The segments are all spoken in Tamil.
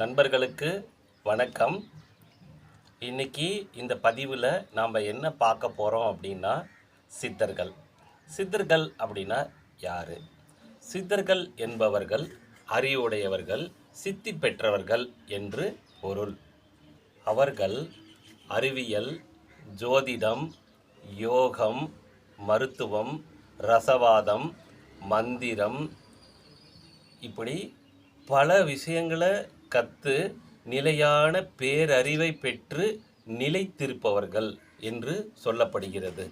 நண்பர்களுக்கு வணக்கம். இன்னைக்கு இந்த பதிவில் நாம் என்ன பார்க்க போகிறோம் அப்படின்னா சித்தர்கள். சித்தர்கள் அப்படின்னா யார்? சித்தர்கள் என்பவர்கள் அறிவுடையவர்கள் சித்தி பெற்றவர்கள் என்று பொருள். அவர்கள் அறிவியல் ஜோதிடம் யோகம் மருத்துவம் ரசவாதம் மந்திரம் இப்படி பல விஷயங்களை கத்து நிலையான பேரறிவை பெற்று நிலைத்திருப்பவர்கள் என்று சொல்லப்படுகிறது.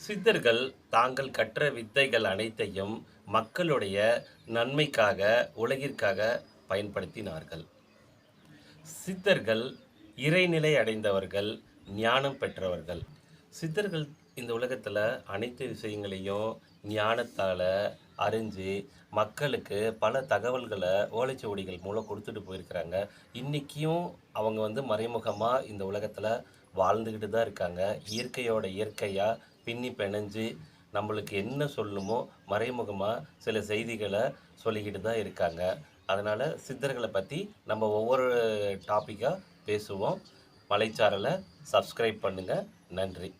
சித்தர்கள் தாங்கள் கற்ற வித்தைகள் அனைத்தையும் மக்களுடைய நன்மைக்காக உலகிற்காக பயன்படுத்தினார்கள். சித்தர்கள் இறைநிலை அடைந்தவர்கள் ஞானம் பெற்றவர்கள். சித்தர்கள் இந்த உலகத்தில் அனைத்து விஷயங்களையும் ஞானத்தால் அறிஞ்சு மக்களுக்கு பல தகவல்களை ஓலைச்சுவடிகள் மூலம் கொடுத்துட்டு போயிருக்கிறாங்க. இன்றைக்கியும் அவங்க வந்து மறைமுகமாக இந்த உலகத்தில் வாழ்ந்துக்கிட்டு தான் இருக்காங்க. இயற்கையோட இயற்கையாக பின்னி பிணைஞ்சு நம்மளுக்கு என்ன சொல்லணுமோ மறைமுகமாக சில செய்திகளை சொல்லிக்கிட்டு தான் இருக்காங்க. அதனால் சித்தர்களை பற்றி நம்ம ஒவ்வொரு டாப்பிக்காக பேசுவோம். மலைச்சாரலை சப்ஸ்கிரைப் பண்ணுங்கள் நன்றி.